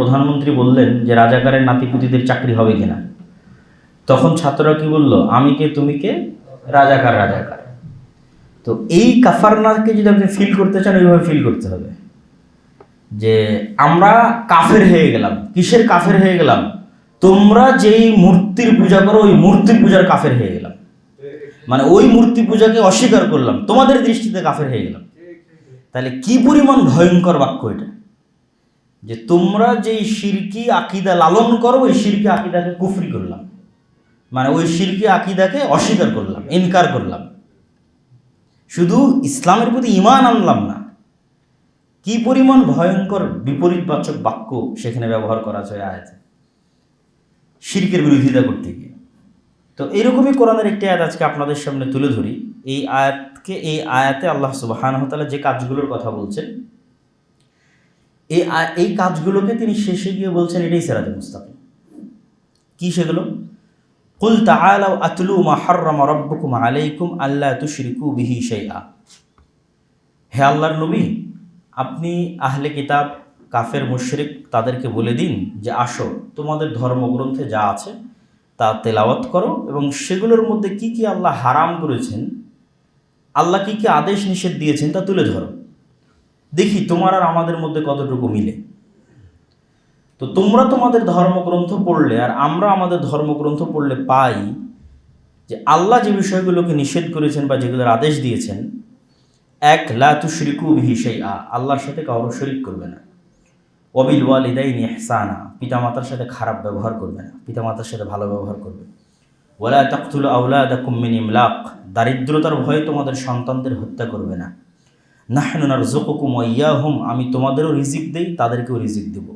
প্রধানমন্ত্রী বললেন যে রাজাকারের নাতিপুতিদের চাকরি হবে কিনা। তখন ছাত্ররা কি বলল? আমি কে, তুমি কে? রাজাকার রাজাকার। তো এই কাফারনাকে যদি আপনি ফিল করতে চান এইভাবে ফিল করতে হবে। যে আমরা কাফের হয়ে গেলাম। কিসের কাফের হয়ে গেলাম? তোমরা যেই মূর্তির পূজা করো, ওই মূর্তি পূজার কাফের হয়ে গেলাম। মানে ওই মূর্তি পূজাকে অস্বীকার করলাম। তোমাদের দৃষ্টিতে কাফের হয়ে গেলাম। তাহলে কি পরিমাণ ভয়ঙ্কর বাক্য এটা? যে তোমরা যেই শিরকি আকিদা লালন করো, ওই শিরকি আকিদাকে কুফরি করলাম। মানে ওই শিরকি আকিদাকে অস্বীকার করলাম, ইনকার করলাম। শুধু ইসলামের প্রতি ইমান আনলাম না, কি পরিমাণ ভয়ঙ্কর বিপরীতবাচক বাক্য সেখানে ব্যবহার করা ওই আয়াতে। শিরকের বিরোধিতা করতে গিয়ে। তো এরকমই কোরআনের একটি আয়াত আজকে আপনাদের সামনে তুলে ধরি। এই আয়াতকে, এই আয়াতে আল্লাহ সুবাহানহতালা যে কাজগুলোর কথা বলছেন এই এই কাজগুলোকে তিনি শেষে গিয়ে বলছেন, এটাই সেরাতে মুস্তাকিম। কি সেগুলো? কুল তাআলাও আতলু মা হাররামা রাব্বুকুম আলাইকুম আল্লা তুশরিকু বিহি শাইআ। হে আল্লাহর নবী, আপনি আহলে কিতাব, কাফের, মুশরিক তাদেরকে বলে দিন যে, আসো, তোমাদের ধর্মগ্রন্থে যা আছে তা তেলাওয়াত করো এবং সেগুলোর মধ্যে কি কি আল্লাহ হারাম করেছেন, আল্লাহ কি কি আদেশ নিষেধ দিয়েছেন তা তুলে ধরো। দেখি তোমার আর আমাদের মধ্যে কতটুকু মিলে? তো তোমরা তোমাদের ধর্মগ্রন্থ পড়লে আর আমরা আমাদের ধর্মগ্রন্থ পড়লে পাই যে আল্লাহ যে বিষয়গুলোকে নিষেধ করেছেন বা যেগুলোর আদেশ দিয়েছেন, এক লা তুশরিকু বিহি শাইআ, আল্লাহর সাথে কারও শরিক করবে না। অবিল ওয়াবিল ওয়ালিদাইনি ইহসানা, পিতামাতার সাথে খারাপ ব্যবহার করবে না, পিতামাতার সাথে ভালো ব্যবহার করবে। ওয়ালা তাকতুল আউলাদাকুম মিন ইমলাক, দারিদ্রতার ভয়ে তোমাদের সন্তানদের হত্যা করবে না। নাহনু নারযুকুকুম ওয়া ইয়াহুম, আমি তোমাদেরও রিজিক দেই, তাদেরকেও রিজিক দেব।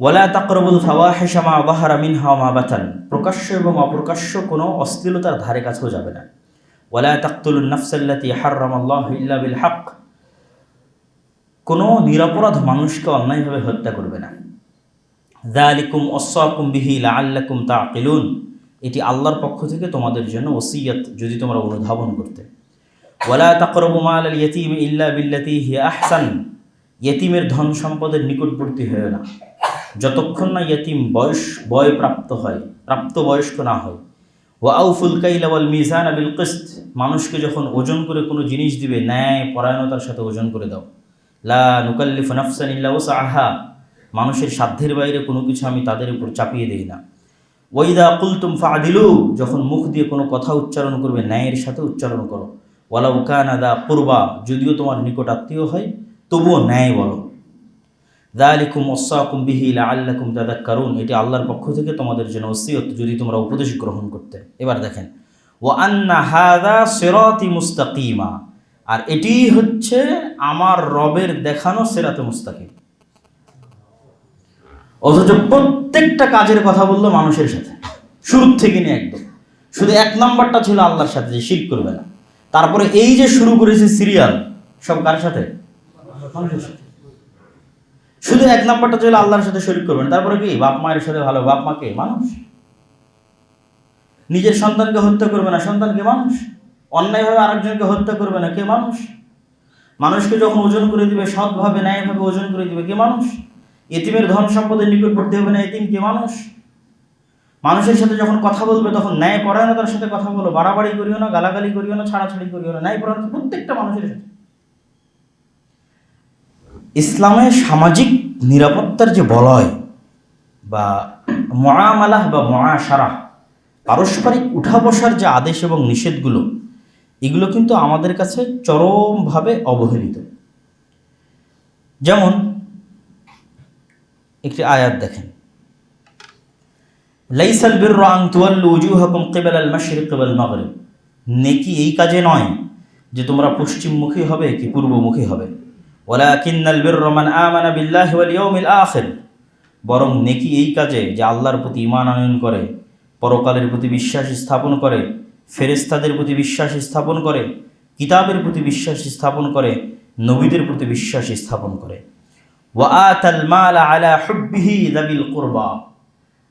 ওয়ালা তাকরবুল ফাওয়াহিশা মা বাহারা মিনহা ওয়া মা বাতান, প্রকাশ্য এবং অপ্রকাশ্য কোনো অশ্লীলতার ধারে কাছেও যাবে না। ওয়ালা তাকতুলুন নাফসাল্লাতি হাররামাল্লাহু ইল্লা বিল হক, কোনো নিরপরাধ মানুষকে অন্যায়ভাবে হত্যা করবে না। যালিকুম অসাকুম বিহি লাআল্লাকুম তাকিলুন এটি আল্লাহর পক্ষ থেকে তোমাদের জন্য ওসিয়ত, যদি তোমরা অনুধাবন করতে। ওয়ালা তাকরবু মাল আল ইয়তিম ইল্লা বিল্লাতি হিয়া ধন সম্পদের নিকটবর্তী হয় না। যতক্ষণ না ইয়তিম বয়স, বয় প্রাপ্ত হয়, প্রাপ্ত বয়স্ক না হয়। ওয়া আউফুল কাইলা ওয়াল মিজান বিল কিসত। মানুষকে যখন ওজন করে কোনো জিনিস দিবে, ন্যায় পরায়ণতার সাথে ওজন করে দাও। লা নুকাল্লিফু নাফসান ইল্লা ওয়াসআহা মানুষের সাধ্যের বাইরে কোনো কিছু আমি তাদের উপর চাপিয়ে দিই না। ওয়াইদা কুলতুম ফাদিলু যখন মুখ দিয়ে কোনো কথা উচ্চারণ করবে, ন্যায়ের সাথে উচ্চারণ করো। ওয়ালা উকানাদা পূর্বা যদিও তোমার নিকট আত্মীয় হয়, তবুও ন্যায় বলো। দালিকুম ওসাকুম বিহি আল্লাকুম দাদা কারুন এটি আল্লাহর পক্ষ থেকে তোমাদের জন্য ওসিয়ত, যদি তোমরা উপদেশ গ্রহণ করতে। এবার দেখেন ও আন্না হাদা সেরাতি মুস্তাকিমা, আর এটি হচ্ছে আমার রবের দেখানো সেরাতে মুস্তাকিম। অথচ প্রত্যেকটা কাজের কথা বলল মানুষের সাথে শুরুর থেকে নিয়ে একদম। শুধু এক নাম্বারটা ছিল আল্লাহর সাথে যে শির করবে না। তারপরে এই যে শুরু করেছে সিরিয়াল সব কার সাথে? শুধু এক নাম্বারটা চলে আল্লাহর সাথে শরীর করবেন। তারপরে কি? বাপ মায়ের সাথে ভালো। বাপ মাকে মানুষ। নিজের সন্তানকে হত্যা করবে না। সন্তানকে মানুষ? অন্যায়ভাবে আরেকজনকে হত্যা করবে না। কে মানুষ? মানুষকে যখন ওজন করে দিবে সৎভাবে ন্যায়ভাবে ওজন করে দিবে কে মানুষ? এতিমের ধন সম্পদের নিকটবর্তী হবে না। এতিম কে মানুষ? মানুষের সাথে যখন কথা বলবে, তখন ন্যায় পরায়ণতার সাথে কথা বলো। বাড়াবাড়ি করিও না, গালাগালি করিও না, ছাড়াছাড়ি করিও না। ন্যায় পরায়ণতা প্রত্যেকটা মানুষের সাথে। ইসলামে সামাজিক নিরাপত্তার যে বলয় বা মহামালাহ বা মহাসারাহ পারস্পরিক উঠা বসার যে আদেশ এবং নিষেধগুলো, এগুলো কিন্তু আমাদের কাছে চরমভাবে অবহেলিত। যেমন, একটি আয়াত দেখেন। লাইসাল বির আং তুয়াল্লু উজুহাকুম কিবাল আল মাশরিক ওয়াল মাগরিব। নেকি এই কাজে নয় যে তোমরা পশ্চিমমুখী হবে কি পূর্বমুখী হবে। ওয়ালাকিন্নাল বিররা মান আমানা বিল্লাহি ওয়াল ইয়াউমিল আখির। বরং নেকি এই কাজে যে আল্লাহর প্রতি ঈমান আনয়ন করে, পরকালের প্রতি বিশ্বাস স্থাপন করে, ফেরেশতাদের প্রতি বিশ্বাস স্থাপন করে, কিতাবের প্রতি বিশ্বাস স্থাপন করে, নবীদের প্রতি বিশ্বাস স্থাপন করে। ওয়া আতাল মাল আলা হুব্বিহি যাবিল কুরবা।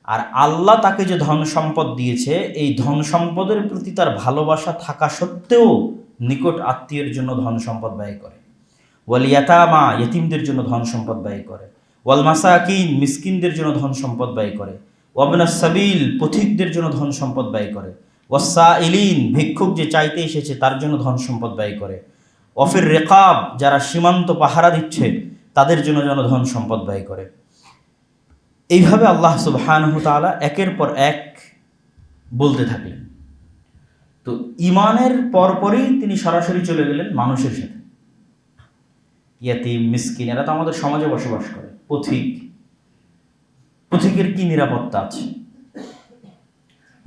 আর আল্লাহ তাকে যে ধন সম্পদ দিয়েছে, এই ধন সম্পদের প্রতি তার ভালোবাসা থাকা সত্ত্বেও নিকট আত্মীয়ের জন্য ধন সম্পদ ব্যয় করে। ওয়াল ইয়াতামা, ইয়েতিমদের জন্য ধন সম্পদ ব্যয় করে। ওয়াল মাসাকিন, মিসকিনদের জন্য ধন সম্পদ ব্যয় করে। ওয়াবনা সাবিল, পথিকদের জন্য ধন সম্পদ ব্যয় করে। ওয়াসা ইলিন ভিক্ষুক যে চাইতে এসেছে তার জন্য ধন সম্পদ ব্যয় করে। অফির রেকাব, যারা সীমান্ত পাহারা দিচ্ছে, তাদের জন্য যেন ধন সম্পদ ব্যয় করে। এইভাবে আল্লাহ সুবহানহ তাআলা একের পর এক বলতে থাকলেন। তো ইমানের পরপরই তিনি সরাসরি চলে গেলেন মানুষের সাথে। ইয়াতি মিসকিন, এরা তো আমাদের সমাজে বসবাস করে। পথিক। পথিকের কি নিরাপত্তা আছে?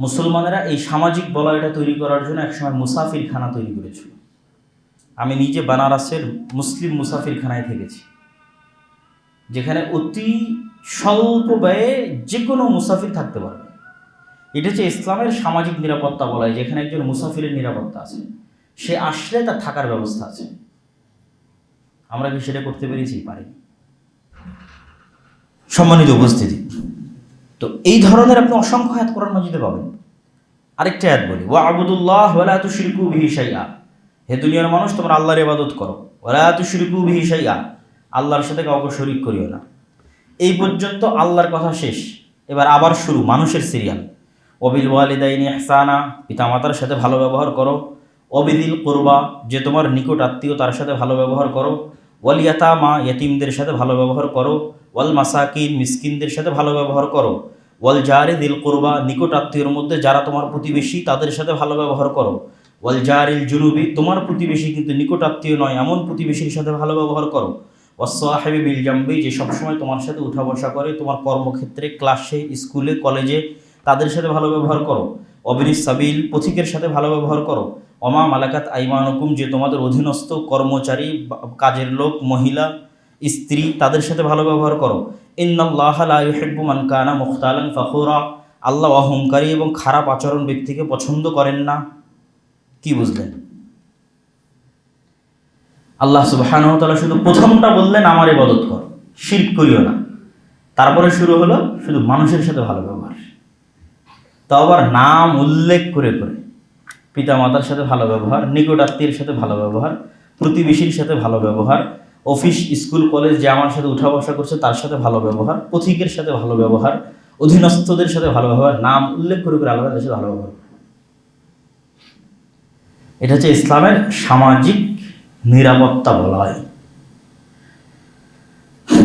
মুসলমানেরা এই সামাজিক বলয়টা তৈরি করার জন্য একসময় মুসাফিরখানা তৈরি করেছিল। আমি নিজে বানারসের মুসলিম মুসাফিরখানায় থেকেছি। যেখানে অতি স্বল্প ব্যয়ে যে কোনো মুসাফির থাকতে পারবে এটা হচ্ছে ইসলামের সামাজিক নিরাপত্তা বলা হয়, যেখানে একজন মুসাফিরের নিরাপত্তা আছে। সে আসলে তার থাকার ব্যবস্থা আছে। আমরা কি সেটা করতে পেরেছি? পারিনি সম্মানিত উপস্থিতি। তো এই ধরনের আপনি অসংখ্য আয়াত কোরআন মাজিদে পাবেন। আরেকটা আয়াত বলি, ওয়া আবুদুল্লাহ ওয়ালা তুশরিকু বিহি শাইআ। হে দুনিয়ার মানুষ, তোমরা আল্লাহর ইবাদত করো। ওয়ালা তুশরিকু বিহি শাইআ। আল্লাহর সাথে কাউকে শরিক করিও না। এই পর্যন্ত আল্লাহর কথা শেষ। এবার আবার শুরু মানুষের সিরিয়াল অবিল ওয়ালিদাইনি ইহসানা, পিতামাতার সাথে ভালো ব্যবহার করো। অবিদিল কোরবা, যে তোমার নিকট আত্মীয়, তার সাথে ভালো ব্যবহার করো। ওয়ালিয়াতা মা ইয়তিমদের সাথে ভালো ব্যবহার করো। ওয়াল মাসাকিন, মিসকিনদের সাথে ভালো ব্যবহার করো। ওয়াল জারে দিল কোরবা, নিকট আত্মীয়র মধ্যে যারা তোমার প্রতিবেশী, তাদের সাথে ভালো ব্যবহার করো। ওয়াল জারিল জুনুবি তোমার প্রতিবেশী কিন্তু নিকট আত্মীয় নয়, এমন প্রতিবেশীর সাথে ভালো ব্যবহার করো। ওয়াসাহেবি বিল জাম্বি যে সবসময় তোমার সাথে উঠা বসা করে, তোমার কর্মক্ষেত্রে, ক্লাসে, স্কুলে, কলেজে, তাদের সাথে ভালো ব্যবহার করো। অবিনিস সাবিল, পথিকের সাথে ভালো ব্যবহার করো। অমা মালাকাত আইমানুকুম, যে তোমাদের অধীনস্থ কর্মচারী কাজের লোক, মহিলা, স্ত্রী, তাদের সাথে ভালো ব্যবহার করো। ইন্নাল্লাহ লা ইউহিব্বু মান কানা মুখতালান ফখুরা। আল্লাহ অহংকারী এবং খারাপ আচরণ ব্যক্তিকে পছন্দ করেন না। কি বুঝলেন? আল্লাহ সুবহানাহু শুধু প্রথমটা বললেন, আমার ইবাদত কর, শিরক করিও না। তারপরে শুরু হলো শুধু মানুষের সাথে ভালো ব্যবহার। তো আবার নাম উল্লেখ করে করে পিতামাতার সাথে ভালো ব্যবহার নিকট আত্মীয়ের সাথে ভালো ব্যবহার, প্রতিবেশীর সাথে ভালো ব্যবহার, অফিস, স্কুল, কলেজ যে আমার সাথে উঠা বসা করছে তার সাথে ভালো ব্যবহার, পথিকের সাথে ভালো ব্যবহার, অধীনস্থদের সাথে ভালো ব্যবহার, নাম উল্লেখ করে করে আলাদা সাথে ভালো ব্যবহার। এটা হচ্ছে ইসলামের সামাজিক নিরাপত্তা বলা হয়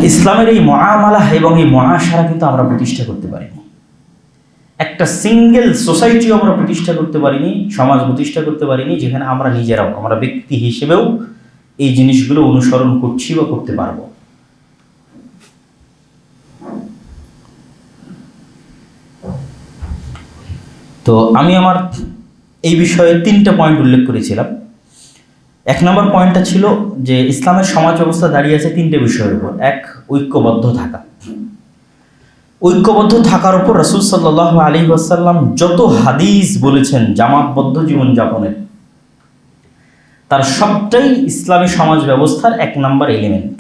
ইসলামের এই মহামালা এবং এই মহাসারা কিন্তু আমরা প্রতিষ্ঠা করতে পারিনি। একটা সিঙ্গেল সোসাইটিও আমরা প্রতিষ্ঠা করতে পারিনি, সমাজ প্রতিষ্ঠা করতে পারিনি, যেখানে আমরা নিজেরাও, আমরা ব্যক্তি হিসেবেও এই জিনিসগুলো অনুসরণ করছি বা করতে পারব। তো আমি আমার এই বিষয়ে তিনটা পয়েন্ট উল্লেখ করেছিলাম। এক নম্বর পয়েন্টটা ছিল যে ইসলামের সমাজ ব্যবস্থা দাঁড়িয়ে আছে তিনটে বিষয়ের উপর। এক, ঐক্যবদ্ধ থাকা। ঐক্যবদ্ধ থাকার উপর রসুল সাল্লাহ আলী আসাল্লাম যত হাদিস বলেছেন জামাতবদ্ধ জীবনযাপনের, তার সবটাই ইসলামী সমাজ ব্যবস্থার এক নম্বর এলিমেন্ট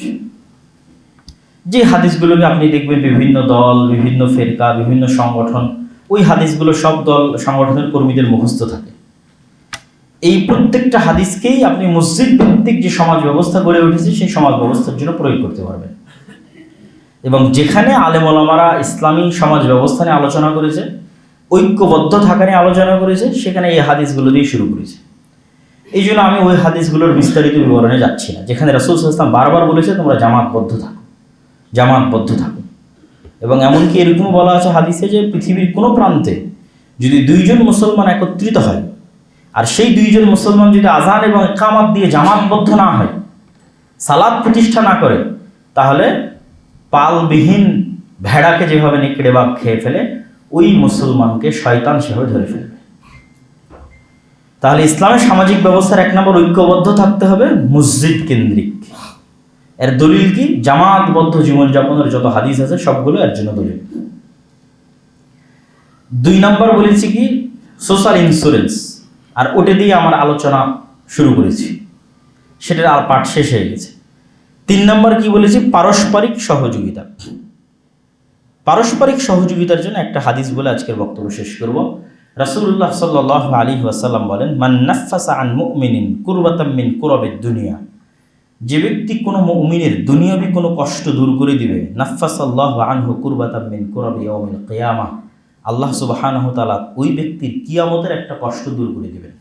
যে হাদিসগুলোকে আপনি দেখবেন, বিভিন্ন দল, বিভিন্ন ফেরকা, বিভিন্ন সংগঠন, ওই হাদিসগুলো সব দল, সংগঠনের কর্মীদের মুখস্থ থাকে। এই প্রত্যেকটা হাদিসকেই আপনি মসজিদ ভিত্তিক যে সমাজ ব্যবস্থা গড়ে উঠেছে, সেই সমাজ ব্যবস্থার জন্য প্রয়োগ করতে পারবেন। এবং যেখানে আলেম ওলামারা ইসলামী সমাজ ব্যবস্থা নিয়ে আলোচনা করেছে, ঐক্যবদ্ধ থাকা নিয়ে আলোচনা করেছে, সেখানে এই হাদিসগুলো দিয়ে শুরু করেছে। এই জন্য আমি ওই হাদিসগুলোর বিস্তারিত বিবরণে যাচ্ছি না। যেখানে রাসুল ইসলাম বারবার বলেছে, তোমরা জামাতবদ্ধ থাকো। জামাতবদ্ধ থাকো। এবং এমনকি এরকম বলা আছে হাদিসে যে পৃথিবীর কোনো প্রান্তে যদি দুইজন মুসলমান একত্রিত হয় আর সেই দুইজন মুসলমান যদি আজান এবং কামাত দিয়ে জামাতবদ্ধ না হয় সালাদ প্রতিষ্ঠা না করে, তাহলে পালবিহীন ভেড়াকে যেভাবে নেকড়ে বাঘ খেয়ে ফেলে, ওই মুসলমানকে শয়তান সেভাবে ধরে ফেলবে। তাহলে ইসলামের সামাজিক ব্যবস্থার এক নম্বর ঐক্যবদ্ধ থাকতে হবে, মসজিদ কেন্দ্রিক। এর দলিল কি? জামাতবদ্ধ জীবনযাপনের যত হাদিস আছে, সবগুলো এর জন্য দলিল। দুই নম্বর বলেছি কি? সোশ্যাল ইন্স্যুরেন্স আর ওটা দিয়ে আমার আলোচনা শুরু করেছি। সেটার আর পাঠ শেষ হয়ে গেছে। তিন নম্বর কি বলেছি? পারস্পরিক সহযোগিতা। পারস্পরিক সহযোগিতার জন্য একটা হাদিস বলে আজকের বক্তব্য শেষ করব। রাসূলুল্লাহ সাল্লাল্লাহু আলী ওয়াসাল্লাম বলেন, মান নাফাসা আন মুমিনিন কুরবাতাম মিন কুরাবিদ দুনিয়া। যে ব্যক্তি কোনো মুমিনের দুনিয়াবি কোনো কষ্ট দূর করে দিবে নাফাস আল্লাহ আনহু কুরবাতামিন কুরাবি ইয়াউমিল কিয়ামা। আল্লাহ সুবহানাহু তাআলা ওই ব্যক্তির কিয়ামতের একটা কষ্ট দূর করে দেবেন।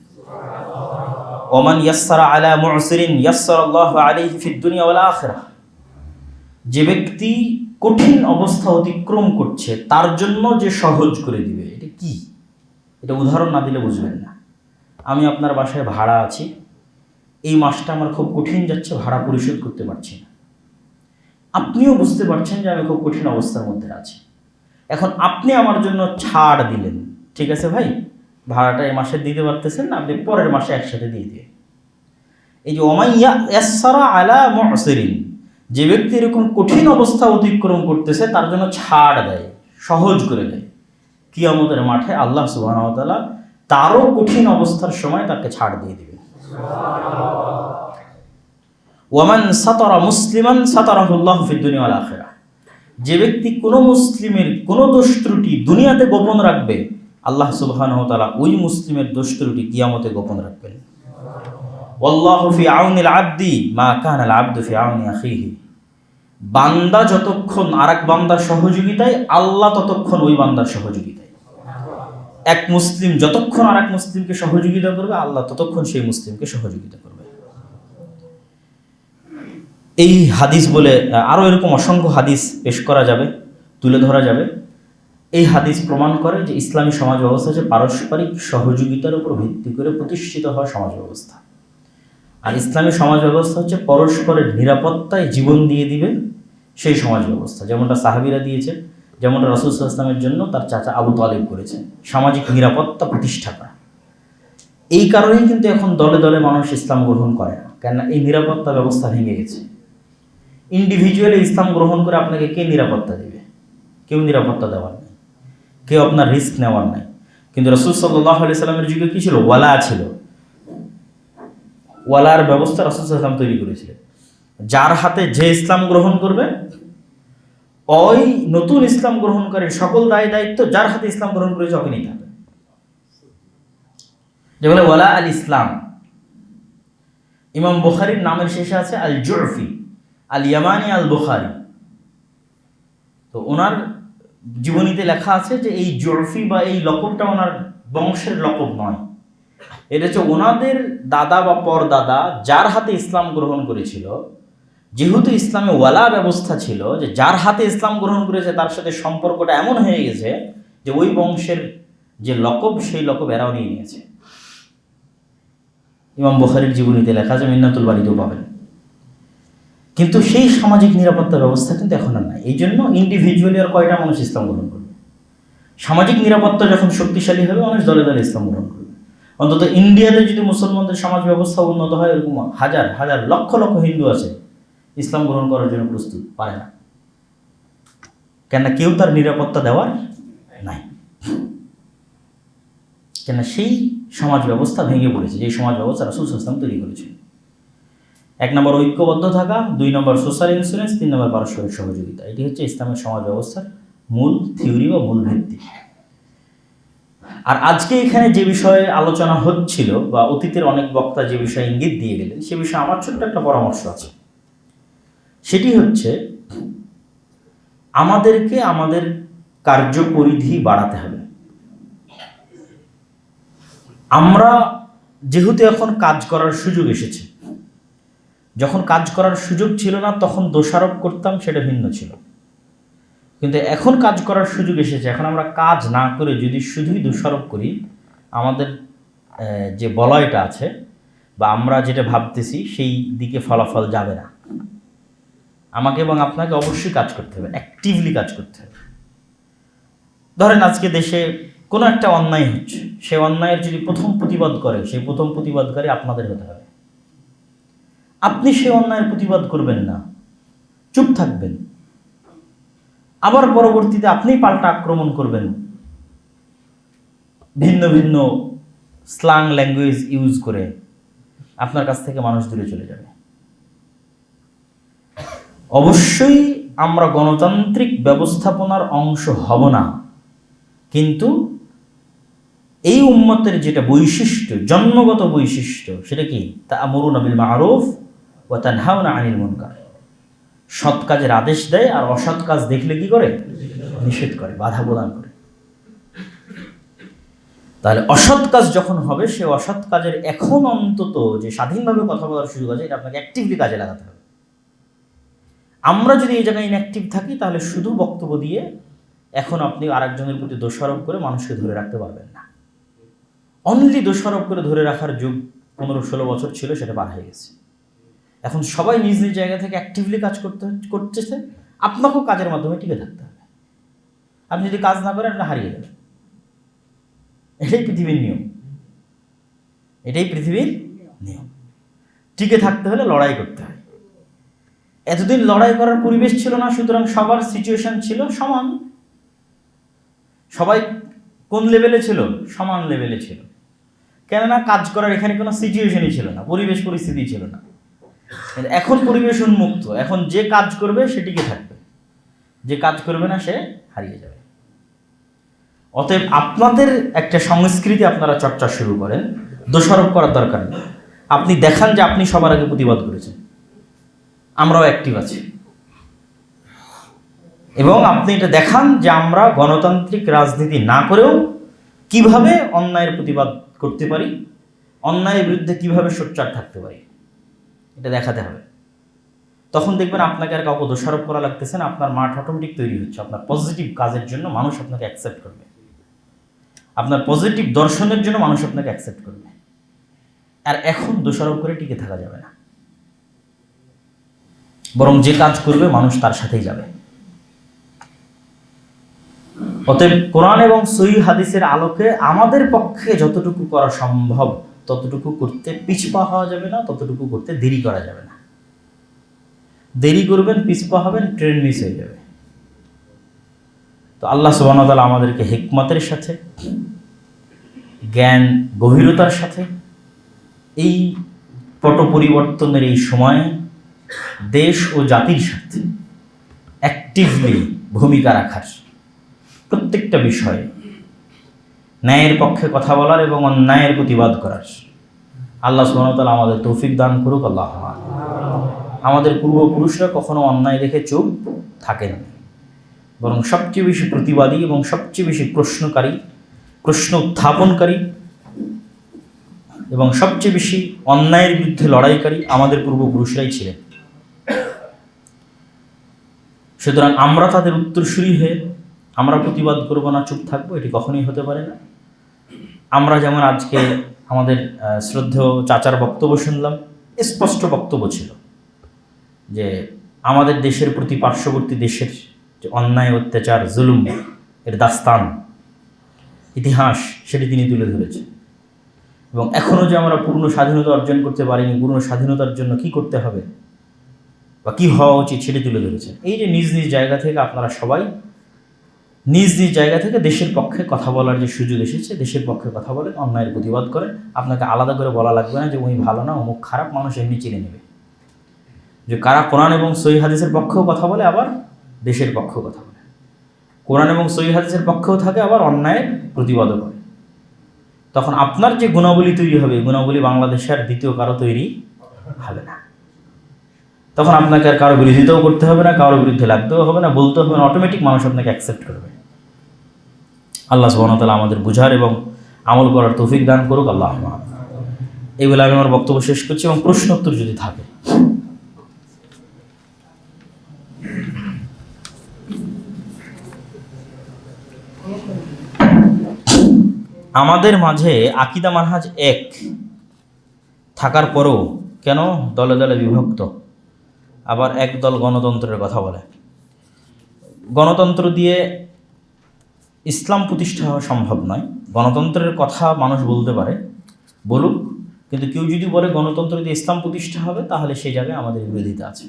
ওমান ইয়াসসারা আলা মুসরিন ইয়াসসার আল্লাহ আলাইহি ফিদ দুনিয়া ওয়াল আখিরাহ। যে ব্যক্তি কঠিন অবস্থা অতিক্রম করছে, তার জন্য যে সহজ করে দিবে, এটা কি? এটা উদাহরণ না দিলে বুঝবেন না। আমি আপনার বাসায় ভাড়া আছি, এই মাসটা আমার খুব কঠিন যাচ্ছে, ভাড়া পরিশোধ করতে পারছি না। আপনিও বুঝতে পারছেন যে আমি খুব কঠিন অবস্থার মধ্যে আছি। এখন আপনি আমার জন্য ছাড় দিলেন। ঠিক আছে ভাই? ভাড়াটা এই মাসে দিতে পারতেছেন না, আপনি পরের মাসে একসাথে দিয়ে দিয়ে এই যে ওমাইয়া আলা মুসরিন, যে ব্যক্তি এরকম কঠিন অবস্থা অতিক্রম করতেছে, তার জন্য ছাড় দেয়, সহজ করে দেয়। কিয়ামতের মাঠে আল্লাহ ওয়া তারও কঠিন অবস্থার সময় তাকে ছাড় দিয়ে দেবে ওয়ামান সাতারা মুসলিমান, সাতারাহুল্লাহ ফিদ দুনিয়া ওয়াল আখিরাহ। যে ব্যক্তি কোনো মুসলিমের কোনো দোষ ত্রুটি দুনিয়াতে গোপন রাখবে, আল্লাহ সুবহানাহু ওয়া তাআলা ওই মুসলিমের দোষ ত্রুটি কিয়ামতে গোপন রাখবেন। আউনিল আবদি মা কানাল আবদু ফি আউনি বান্দা যতক্ষণ আরেক বান্দার সহযোগিতায়, আল্লাহ ততক্ষণ ওই বান্দার সহযোগিতায়। এক মুসলিম যতক্ষণ আরেক মুসলিমকে সহযোগিতা করবে, আল্লাহ ততক্ষণ সেই মুসলিমকে সহযোগিতা করবে। এই হাদিস বলে আরও এরকম অসংখ্য হাদিস পেশ করা যাবে, তুলে ধরা যাবে। এই হাদিস প্রমাণ করে যে ইসলামী সমাজ ব্যবস্থা হচ্ছে পারস্পরিক সহযোগিতার উপর ভিত্তি করে প্রতিষ্ঠিত হওয়া সমাজ ব্যবস্থা। আর ইসলামী সমাজ ব্যবস্থা হচ্ছে পরস্পরের নিরাপত্তায় জীবন দিয়ে দিবে সেই সমাজ ব্যবস্থা। যেমনটা সাহাবিরা দিয়েছে, যেমনটা রসুল ইসলামের জন্য তার চাচা আবু তালেব করেছে, সামাজিক নিরাপত্তা প্রতিষ্ঠা করা এই কারণেই কিন্তু এখন দলে দলে মানুষ ইসলাম গ্রহণ করে না, কেননা এই নিরাপত্তা ব্যবস্থা ভেঙে গেছে। ইন্ডিভিজুয়ালি ইসলাম গ্রহণ করে আপনাকে কে নিরাপত্তা দেবে? কেউ নিরাপত্তা দেওয়ার নেই। কেউ আপনার রিস্ক নেওয়ার নাই। কিন্তু রসুল সাল্লাহ আলি সাল্লামের যুগে কী ছিল? ওয়ালা ছিল। ওয়ালার ব্যবস্থা রসুল ইসলাম তৈরি করেছিলেন। যার হাতে যে ইসলাম গ্রহণ করবে, ওই নতুন ইসলাম গ্রহণকারীর সকল দায় দায়িত্ব যার হাতে ইসলাম গ্রহণ করেছে ওকে নিতে হবে। যে বলে ওয়ালা আল ইসলাম ইমাম বুখারির নামের শেষে আছে আল জুরফি আল ইয়ামানি আল বুখারি তো ওনার জীবনীতে লেখা আছে যে এই জরফি বা এই লকবটা ওনার বংশের লকব নয়। এটা হচ্ছে ওনাদের দাদা বা পরদাদা যার হাতে ইসলাম গ্রহণ করেছিল, যেহেতু ইসলামে ওয়ালা ব্যবস্থা ছিল, যে যার হাতে ইসলাম গ্রহণ করেছে তার সাথে সম্পর্কটা এমন হয়ে গেছে যে ওই বংশের যে লকব, সেই লকব এরাও নিয়ে নিয়েছে। ইমাম বুখারির জীবনীতে লেখা আছে মিন্নাতুল বাড়িতেও পাবেন। কিন্তু সেই সামাজিক নিরাপত্তা ব্যবস্থা কিন্তু এখন আর নাই। এই জন্য ইন্ডিভিজুয়ালি আর কয়টা মানুষ ইসলাম গ্রহণ করবে? সামাজিক নিরাপত্তা যখন শক্তিশালী হবে, মানুষ দলে দলে ইসলাম গ্রহণ করবে। অন্তত ইন্ডিয়াতে যদি মুসলমানদের সমাজ ব্যবস্থা উন্নত হয়, এরকম হাজার হাজার, লক্ষ লক্ষ হিন্দু আছে, ইসলাম গ্রহণ করার জন্য প্রস্তুত, পারে না। কেন কেউ তার নিরাপত্তা দেওয়ার নাই। কেন সেই সমাজ ব্যবস্থা ভেঙে পড়েছে যে সমাজ ব্যবস্থা রাসুল ইসলাম তৈরি করেছিল এক নম্বর ঐক্যবদ্ধ থাকা, দুই নম্বর সোশ্যাল ইন্স্যুরেন্স তিন নম্বর পারস্পরিক সহযোগিতা। এটি হচ্ছে ইসলামের সমাজ ব্যবস্থার মূল থিওরি বা মূল ভিত্তি। আর আজকে এখানে যে বিষয়ে আলোচনা হচ্ছিল বা অতীতের অনেক বক্তা যে বিষয়ে ইঙ্গিত দিয়ে গেলেন, সে বিষয়ে আমার ছোট্ট একটা পরামর্শ আছে। সেটি হচ্ছে, আমাদেরকে আমাদের কার্যপরিধি বাড়াতে হবে। আমরা যেহেতু এখন কাজ করার সুযোগ এসেছে যখন কাজ করার সুযোগ ছিল না, তখন দোষারোপ করতাম, সেটা ভিন্ন ছিল। কিন্তু এখন কাজ করার সুযোগ এসেছে। এখন আমরা কাজ না করে যদি শুধুই দোষারোপ করি, আমাদের যে বলয়টা আছে, বা আমরা যেটা ভাবতেছি, সেই দিকে ফলাফল যাবে না। আমাকে এবং আপনাকে অবশ্যই কাজ করতে হবে অ্যাক্টিভলি কাজ করতে হবে। ধরেন আজকে দেশে কোনো একটা অন্যায় হচ্ছে। সে অন্যায়ের যদি প্রথম প্রতিবাদ করে, সেই প্রথম প্রতিবাদকারী আপনাদের হতে হবে। আপনি সে অন্যায়ের প্রতিবাদ করবেন না। চুপ থাকবেন। আবার পরবর্তীতে আপনিই পাল্টা আক্রমণ করবেন। ভিন্ন ভিন্ন স্লাং ল্যাঙ্গুয়েজ ইউজ করে আপনার কাছ থেকে মানুষ দূরে চলে যাবে। অবশ্যই আমরা গণতান্ত্রিক ব্যবস্থাপনার অংশ হব না। কিন্তু এই উম্মতের যেটা বৈশিষ্ট্য, জন্মগত বৈশিষ্ট্য, সেটা কি? তা আমরুন আবিল মারুফ ও তানহাউনা আনিল মুনকার। সৎ কাজের আদেশ দেয় আর অসৎ কাজ দেখলে কি করে? নিষেধ করে, বাধা প্রদান করে। তাহলে অসৎ কাজ যখন হবে, সে অসৎ কাজের এখন অন্তত যে স্বাধীনভাবে কথা বলার সুযোগ আছে, এটা আপনাকে অ্যাক্টিভলি কাজে লাগাতে হবে। আমরা যদি এই জায়গায় ইনঅ্যাক্টিভ থাকি, তাহলে শুধু বক্তব্য দিয়ে এখন আপনি আরেকজনের প্রতি দোষারোপ করে মানুষকে ধরে রাখতে পারবেন না। অনলি দোষারোপ করে ধরে রাখার যুগ পনেরো ষোলো বছর ছিল, সেটা পার হয়ে গেছে। এখন সবাই নিজ নিজ জায়গা থেকে অ্যাক্টিভলি কাজ করতে, করতেছে, আপনাকেও কাজের মাধ্যমে টিকে থাকতে হবে। আপনি যদি কাজ না করেন, আপনি হারিয়ে যাবেন। এটাই পৃথিবীর নিয়ম। এটাই পৃথিবীর নিয়ম। টিকে থাকতে হলে লড়াই করতে হয়। এতদিন লড়াই করার পরিবেশ ছিল না, সুতরাং সবার সিচুয়েশন ছিল সমান। সবাই কোন লেভেলে ছিল? সমান লেভেলে ছিল। কেননা কাজ করার এখানে কোনো সিচুয়েশনই ছিল না, পরিবেশ, পরিস্থিতি ছিল না। এখন পরিবেশ উন্মুক্ত এখন যে কাজ করবে সে টিকে থাকবে। যে কাজ করবে না, সে হারিয়ে যাবে। অতএব আপনাদের একটা সংস্কৃতি আপনারা চর্চা শুরু করেন। দোষারোপ করার দরকার নেই। আপনি দেখান যে আপনি সবার আগে প্রতিবাদ করেছেন। আমরাও অ্যাক্টিভ আছি। এবং আপনি এটা দেখান যে আমরা গণতান্ত্রিক রাজনীতি না করেও কীভাবে অন্যায়ের প্রতিবাদ করতে পারি, অন্যায়ের বিরুদ্ধে কীভাবে সোচ্চার থাকতে পারি। এটা দেখাতে হবে। তখন দেখবেন আপনাকে আর কাউকে দোষারোপ করা লাগতেছে না, আপনার মাঠ অটোমেটিক তৈরি হচ্ছে, আপনার পজিটিভ কাজের জন্য মানুষ আপনাকে অ্যাকসেপ্ট করবে। আপনার পজিটিভ দর্শনের জন্য মানুষ আপনাকে অ্যাকসেপ্ট করবে। আর এখন দোষারোপ করে টিকে থাকা যাবে না। বরং যে কাজ করবে মানুষ তার সাথেই যাবে। অতএব কোরআন এবং সহি হাদিসের আলোকে আমাদের পক্ষে যতটুকু করা সম্ভব ততটুকু করতে পিছপা হওয়া যাবে না, ততটুকু করতে দেরি করা যাবে না। দেরি করবেন, পিছপা হবেন ট্রেন মিস হয়ে যাবে। তো আল্লাহ সুবাহতাল আমাদেরকে হেকমতের সাথে, জ্ঞান, গভীরতার সাথে এই পট পরিবর্তনের এই সময়ে দেশ ও জাতির সাথে অ্যাক্টিভলি ভূমিকা রাখার প্রত্যেকটা বিষয়ে ন্যায়ের পক্ষে কথা বলার এবং অন্যায়ের প্রতিবাদ করার। আল্লাহ সুবাহতাল আমাদের তৌফিক দান করুক, আল্লাহ আমাদের পূর্বপুরুষরা কখনো অন্যায় দেখে চুপ থাকেন বরং সবচেয়ে বেশি প্রতিবাদী এবং সবচেয়ে বেশি প্রশ্নকারী, প্রশ্ন উত্থাপনকারী এবং সবচেয়ে বেশি অন্যায়ের বিরুদ্ধে লড়াইকারী আমাদের পূর্বপুরুষরাই ছিলেন। সুতরাং আমরা তাদের উত্তরসূরি হয়ে আমরা প্রতিবাদ করব না, চুপ থাকব, এটি কখনোই হতে পারে না। আমরা যেমন আজকে আমাদের শ্রদ্ধেয় চাচার বক্তব্য শুনলাম স্পষ্ট বক্তব্য ছিল যে আমাদের দেশের প্রতি পার্শ্ববর্তী দেশের যে অন্যায়, অত্যাচার, জুলুম, এর দাস্তান, ইতিহাস সেটি তিনি তুলে ধরেছেন। এবং এখনও যে আমরা পূর্ণ স্বাধীনতা অর্জন করতে পারিনি, পূর্ণ স্বাধীনতার জন্য কি করতে হবে বা কী হওয়া উচিত সেটি তুলে ধরেছেন। এই যে নিজ নিজ জায়গা থেকে আপনারা সবাই নিজ নিজ জায়গা থেকে দেশের পক্ষে কথা বলার যে সুযোগ এসেছে, দেশের পক্ষে কথা বলেন অন্যায়ের প্রতিবাদ করেন আপনাকে আলাদা করে বলা লাগবে না যে উনি ভালো না, অমুক খারাপ, মানুষ এমনি চিনে নেবে। যে কারা কোরআন এবং সহি হাদিসের পক্ষেও কথা বলে, আবার দেশের পক্ষেও কথা বলে। কোরআন এবং সহি হাদিসের পক্ষেও থাকে, আবার অন্যায়ের প্রতিবাদও করে। তখন আপনার যে গুণাবলী তৈরি হবে গুণাবলী বাংলাদেশে আর দ্বিতীয় কারও তৈরি হবে না। তখন আপনাকে আর কারও বিরোধিতাও করতে হবে না কারোর বিরুদ্ধে লাগতেও হবে না বলতে হবে না অটোমেটিক মানুষ আপনাকে অ্যাকসেপ্ট করবে। আল্লাহ সুবাহতালা আমাদের বুঝার এবং আমল করার তৌফিক দান করুক, আল্লাহ এই বলে আমি আমার বক্তব্য শেষ করছি এবং প্রশ্ন উত্তর যদি থাকে। আমাদের মাঝে আকিদা মানহাজ এক। থাকার পরেও কেন দলে দলে বিভক্ত? আবার এক দল গণতন্ত্রের কথা বলে। গণতন্ত্র দিয়ে ইসলাম প্রতিষ্ঠা হওয়া সম্ভব নয়। গণতন্ত্রের কথা মানুষ বলতে পারে। বলুক, কিন্তু কেউ যদি বলে গণতন্ত্র দিয়ে ইসলাম প্রতিষ্ঠা হবে, তাহলে সেই জায়গায় আমাদের বিরোধিতা আছে।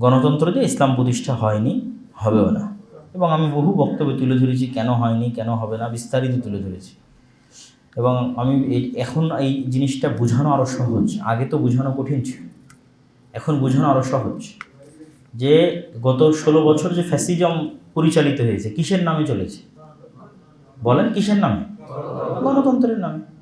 গণতন্ত্র দিয়ে ইসলাম প্রতিষ্ঠা হয়নি, হবেও না। এবং আমি বহু বক্তব্য তুলে ধরেছি, কেন হয়নি, কেন হবে না, বিস্তারিত তুলে ধরেছি। এবং আমি এখন এই জিনিসটা বোঝানো আরও সহজ। আগে তো বোঝানো কঠিন ছিল। এখন বোঝানো আরও সহজ। যে গত ষোলো বছর যে ফ্যাসিজম পরিচালিত হয়েছে। কিসের নামে চলেছে? বলেন কিসের নামে? গণতন্ত্রের নামে।